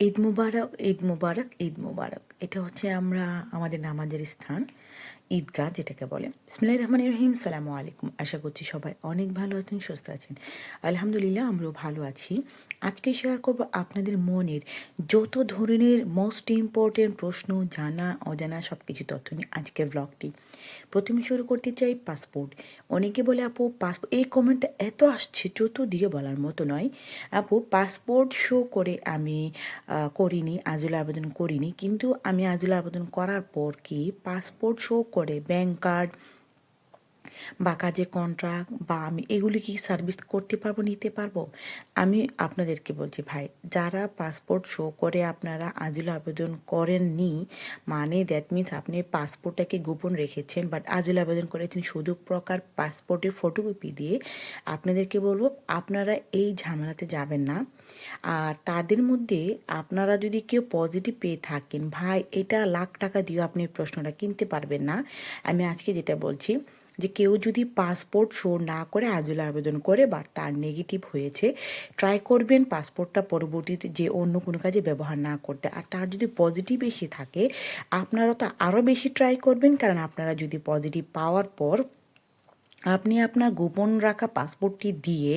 ঈদ মুবারক ঈদ মুবারক ঈদ মুবারক। এটা হচ্ছে আমরা আমাদের নামাজের স্থান, ঈদগাহ যেটাকে বলে। ইসমিল্লা রহমান রহিম, সালামু আলাইকুম। আশা করছি সবাই অনেক ভালো আছেন, সুস্থ আছেন। আলহামদুলিল্লাহ, আমরাও ভালো আছি। আজকে শেয়ার করব আপনাদের মনের যত ধরনের মোস্ট ইম্পর্টেন্ট প্রশ্ন, জানা, অজানা সব কিছু তথ্য নিয়ে আজকের ব্লগটি প্রথমে শুরু করতে চাই পাসপোর্ট অনেকে বলে, আপু পাসপোর্ট এই কমেন্টটা এত আসছে চতুর্দিকে বলার মতো নয়। আপু পাসপোর্ট শো করে আমি করিনি আজুল আবেদন করিনি। কিন্তু আমি আজুল আবেদন করার পর কি পাসপোর্ট শো করে ব্যাংক কার্ড বা কাজের কন্ট্রাক্ট বা আমি এগুলি কি সার্ভিস করতে পারব, নিতে পারব? আমি আপনাদেরকে বলছি, ভাই, যারা পাসপোর্ট শো করে আপনারা আজিল আবেদন করেননি মানে দ্যাট মিন্স আপনি পাসপোর্টটাকে গোপন রেখেছেন বাট আজিল আবেদন করেছেন শুধু প্রকার পাসপোর্টের ফটোকপি দিয়ে, আপনাদেরকে বলব, আপনারা এই ঝামেলাতে যাবেন না। আর তাদের মধ্যে আপনারা যদি কেউ পজিটিভ পেয়ে থাকেন, ভাই, এটা লাখ টাকা দিয়ে আপনি প্রশ্নটা কিনতে পারবেন না। আমি আজকে যেটা বলছি যে কেউ যদি পাসপোর্ট শো না করে আজল আবেদন করে বা তার নেগেটিভ হয়েছে ট্রাই করবেন পাসপোর্টটা পরবর্তীতে যে অন্য কোনো কাজে ব্যবহার না করতে। আর তার যদি পজিটিভ এসে থাকে, আপনারা তো আরও বেশি ট্রাই করবেন, কারণ আপনারা যদি পজিটিভ পাওয়ার পর আপনি আপনার গোপন রাখা পাসপোর্টটি দিয়ে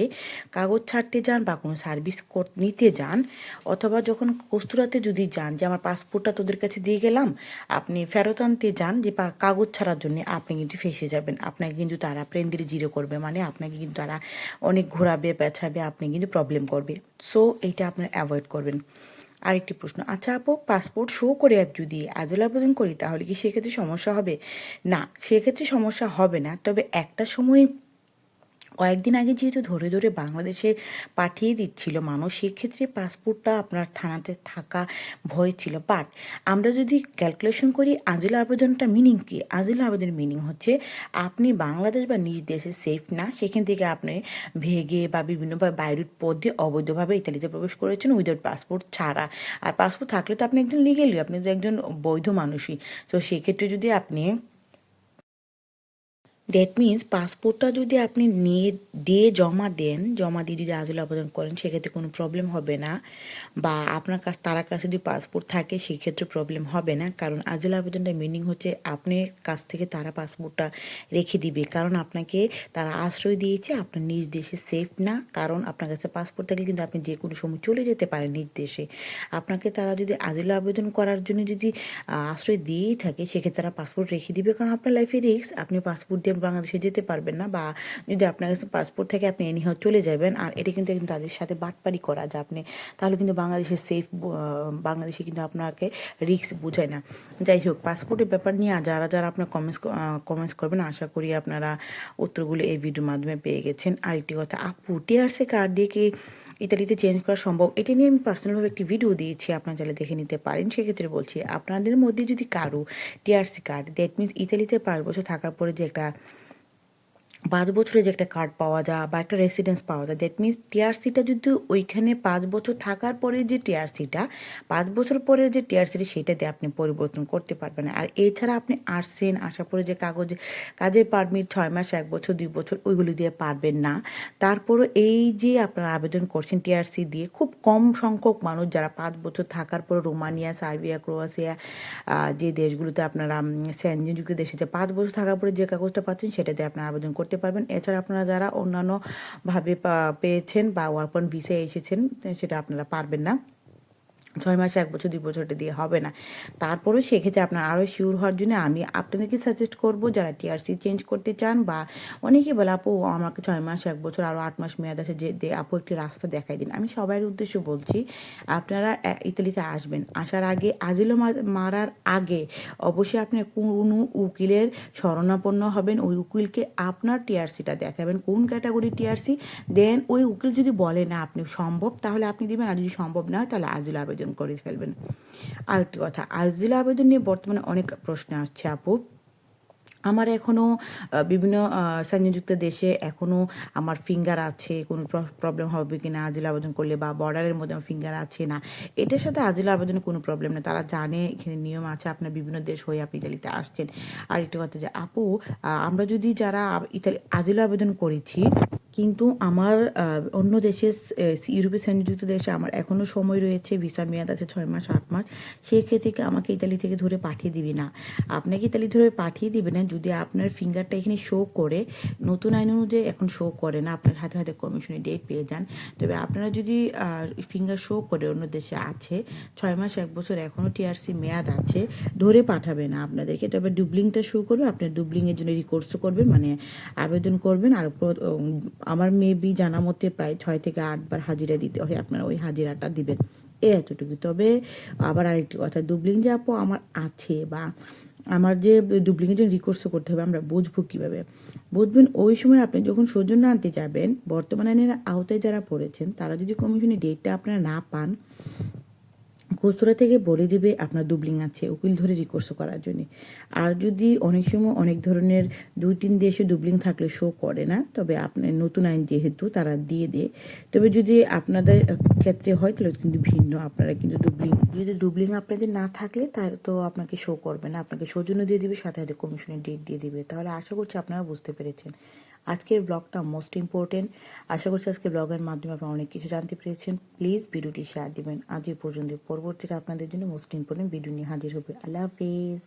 কাগজ ছাড়তে যান বা কোনো সার্ভিস নিতে যান, অথবা যখন কস্তুরাতে যদি যান যে আমার পাসপোর্টটা তোদের কাছে দিয়ে গেলাম, আপনি ফেরত আনতে যান যে কাগজ ছাড়ার জন্য আপনি কিন্তু ফেসে যাবেন। আপনাকে কিন্তু তারা প্রেন্দিরে জিরো করবে। মানে আপনাকে কিন্তু তারা অনেক ঘোরাবে পেঁচাবে আপনি কিন্তু প্রবলেম করবে। সো এইটা আপনার অ্যাভয়েড করবেন। আরেকটি প্রশ্ন আচ্ছা আপু পাসপোর্ট শো করে অ্যাপ যদি আজল আবেদন করি, তাহলে কি সেক্ষেত্রে সমস্যা হবে? না, সেক্ষেত্রে সমস্যা হবে না, তবে একটা সময় কয়েকদিন আগে যেহেতু ধরে ধরে বাংলাদেশে পাঠিয়ে দিচ্ছিল মানুষ, সেক্ষেত্রে পাসপোর্টটা আপনার থানাতে থাকা ভয় ছিল। বাট আমরা যদি ক্যালকুলেশন করি, আজিল আবেদনটা মিনিং কি? আজিল আবেদনের মিনিং হচ্ছে আপনি বাংলাদেশ বা নিজ দেশে সেফ না, সেখান থেকে আপনি ভেগে বা বিভিন্নভাবে বাইরের পথ দিয়ে অবৈধভাবে ইতালিতে প্রবেশ করেছেন উইদাউট পাসপোর্ট ছাড়া। আর পাসপোর্ট থাকলে তো আপনি একজন লিগেলি আপনি তো একজন বৈধ মানুষই। তো সেক্ষেত্রে যদি আপনি দ্যাট মিন্স পাসপোর্টটা যদি আপনি নিয়ে, দিয়ে জমা দেন, জমা দিয়ে যদি আজল আবেদন করেন, সেক্ষেত্রে কোনো প্রবলেম হবে না। বা আপনার কাছে, তার কাছে যদি পাসপোর্ট থাকে, সেক্ষেত্রে প্রবলেম হবে না। কারণ আজল আবেদনটা মিনিং হচ্ছে আপনার কাছ থেকে তারা পাসপোর্টটা রেখে দিবে। কারণ আপনাকে তারা আশ্রয় দিয়েছে, আপনার নিজ দেশে সেফ না। কারণ আপনার কাছে পাসপোর্ট থাকলে কিন্তু আপনি যে কোনো সময় চলে যেতে পারেন নিজ দেশে। আপনাকে তারা যদি আজল আবেদন করার জন্য যদি আশ্রয় দিয়েই থাকে, সেক্ষেত্রে তারা পাসপোর্ট রেখে দিবে। কারণ আপনার লাইফে রিস্ক আপনি পাসপোর্ট দিয়ে বাংলাদেশে যেতে পারবেন না বা যদি আপনার কাছে পাসপোর্ট থেকে, আপনি এনিহাও চলে যাবেন। আর এটা কিন্তু তাদের সাথে বাটপারি করা যে আপনি তাহলে কিন্তু বাংলাদেশে সেফ বাংলাদেশে কিন্তু আপনাকে রিস্ক বোঝায় না। যাই হোক পাসপোর্টের ব্যাপার নিয়ে যারা যারা আপনার কমেন্টস কমেন্টস করবেন, আশা করি আপনারা উত্তরগুলো এই ভিডিওর মাধ্যমে পেয়ে গেছেন। আরেকটি কথা, আপু টিআরসি কার্ড দিয়ে কি ইতালিতে চেঞ্জ করা সম্ভব? এটা নিয়ে আমি পার্সোনালভাবে একটি ভিডিও দিয়েছি, আপনারা চাইলে দেখে নিতে পারেন। সেক্ষেত্রে বলছি, আপনাদের মধ্যে যদি কারও টিআরসি কার্ড দ্যাট মিনস ইতালিতে পাঁচ বছর থাকার পরে যে একটা পাঁচ বছরের যে একটা কার্ড পাওয়া যায় বা একটা রেসিডেন্স পাওয়া যায় দ্যাট মিনস টিআরসিটা যদি ওইখানে পাঁচ বছর থাকার পরে যে টিআরসিটা পাঁচ বছর পরে যে টিআরসিটা সেটা দিয়ে আপনি পরিবর্তন করতে পারবেন। আর এছাড়া আপনি আসছেন আসার পরে যে কাগজ, কাজের পারমিট ছয় মাস, এক বছর, দুই বছর, ওইগুলি দিয়ে পারবেন না। তারপরও এই যে আপনারা আবেদন করছেন টিআরসি দিয়ে, খুব কম সংখ্যক মানুষ যারা পাঁচ বছর থাকার পর রোমানিয়া, সার্বিয়া, ক্রোয়েশিয়া যে দেশগুলোতে আপনারা সেনযুক্ত দেশে যে পাঁচ বছর থাকার পরে যে কাগজটা পাচ্ছেন সেটা দিয়ে আপনারা আবেদন করতে পারবেন। এছাড়া আপনারা যারা অন্যান্য ভাবে পা- পেয়েছেন বা ওয়ার্পন ভিসে এসেছেন, সেটা আপনারা পারবেন না। ছয় মাসে এক বছর, দুই বছর এটা দিয়ে হবে না। তারপরেও সেক্ষেত্রে আপনার আরও শিওর হওয়ার জন্য আমি আপনাদেরকে সাজেস্ট করব, যারা টিআরসি চেঞ্জ করতে চান বা অনেকেই বলে, আপু, আমাকে ছয় মাস, এক বছর, আরও আট মাস মেয়াদ আছে, যে আপু, একটি রাস্তা দেখাই দিন। আমি সবার উদ্দেশ্য বলছি, আপনারা ইতালিতে আসবেন। আসার আগে আজিলো মারার আগে অবশ্যই আপনি কোনো উকিলের শরণাপন্ন হবেন। ওই উকিলকে আপনার টিআরসিটা দেখাবেন, কোন ক্যাটাগরি টিআরসি দেন ওই উকিল যদি বলে, না, আপনি সম্ভব, তাহলে আপনি দিবেন, আর যদি সম্ভব না হয়, তাহলে আজিল আবেদন করে ফেলবেন। আরেকটি কথা, আজিল আবেদন নিয়ে বর্তমানে অনেক প্রশ্ন আসছে আপু। আমার এখনও বিভিন্ন সংযুক্ত দেশে এখনও আমার ফিঙ্গার আছে, কোনো প্রবলেম হবে কি না আজিল আবেদন করলে বা বর্ডারের মধ্যে আমার ফিঙ্গার আছে না। এটার সাথে আজিল আবেদনের কোনো প্রবলেম না তারা জানে এখানে নিয়ম আছে, আপনার বিভিন্ন দেশ হয়ে আপনি ইতালিতে আসছেন। আর একটু কথা যে, আপু আমরা যদি যারা ইতালি, আজিল আবেদন করেছি কিন্তু আমার অন্য দেশে ইউরোপীয় শ্রেণীযুক্ত দেশে আমার এখনও সময় রয়েছে ভিসার মেয়াদ আছে ছয় মাস, আট মাস। সেক্ষেত্রে আমাকে ইতালি থেকে ধরে পাঠিয়ে দিবি না। আপনাকে ইতালি ধরে পাঠিয়ে দিবে না, যদি আপনার ফিঙ্গারটা এখানে শো করে, নতুন আইন অনুযায়ী এখন শো করে না, আপনার হাতে হাতে কমিশনের ডেট পেয়ে যান। তবে আপনারা যদি ফিঙ্গার শো করে অন্য দেশে আছে, ছয় মাস, এক বছর এখনও টিআরসি মেয়াদ আছে, ধরে পাঠাবে না আপনাদেরকে। তবে ডুবলিংটা শো করবে আপনার ডুবলিংয়ের জন্য রিকোর্সও করবেন মানে আবেদন করবেন, আর আমার মেবি জানা মতে প্রায় ছয় থেকে আটবার হাজিরা দিতে হয়, আপনারা ওই হাজিরাটা দিবেন। এ এতটুকু। তবে আবার আরেকটি কথা ডুবলিং যে আপু আমার আছে বা আমার যে ডুবলিংয়ের জন্য রিকোর্স করতে হবে, আমরা বুঝব কীভাবে? বুঝবেন, ওই সময় আপনি যখন সৌজন্য আনতে যাবেন, বর্তমান আওতায় যারা পড়েছেন, তারা যদি কমিশনের ডেটটা আপনারা না পান খুচরা থেকে বলে দিবে আপনার ডুবলিং আছে, উকিল ধরে রিকোর্স করার জন্য। আর যদি অনেক সময় অনেক ধরনের দুই তিন দেশে ডুবলিং থাকলে শো করে না, তবে আপনার নতুন আইন যেহেতু তারা দিয়ে দেয়। তবে যদি আপনাদের ক্ষেত্রে হয়, তাহলে কিন্তু ভিন্ন, আপনারা কিন্তু ডুবলিং যদি ডুবলিং আপনাদের না থাকলে, তাহলে তো আপনাকে শো করবে না, আপনাকে সৌজন্য দিয়ে দিবে, সাথে সাথে কমিশনের ডেট দিয়ে দিবে। তাহলে আশা করছি আপনারা বুঝতে পেরেছেন। আজকের ব্লগটা মোস্ট ইম্পর্টেন্ট আশা করছি আজকে ব্লগের মাধ্যমে আপনারা অনেক কিছু জানতে পেরেছেন। প্লিজ ভিডিওটি শেয়ার দিবেন। আজ এ পর্যন্ত পরবর্তীতে আপনাদের জন্য মোস্ট ইম্পর্টেন্ট ভিডিও নিয়ে হাজির হবে। আল্লাহ হাফিজ।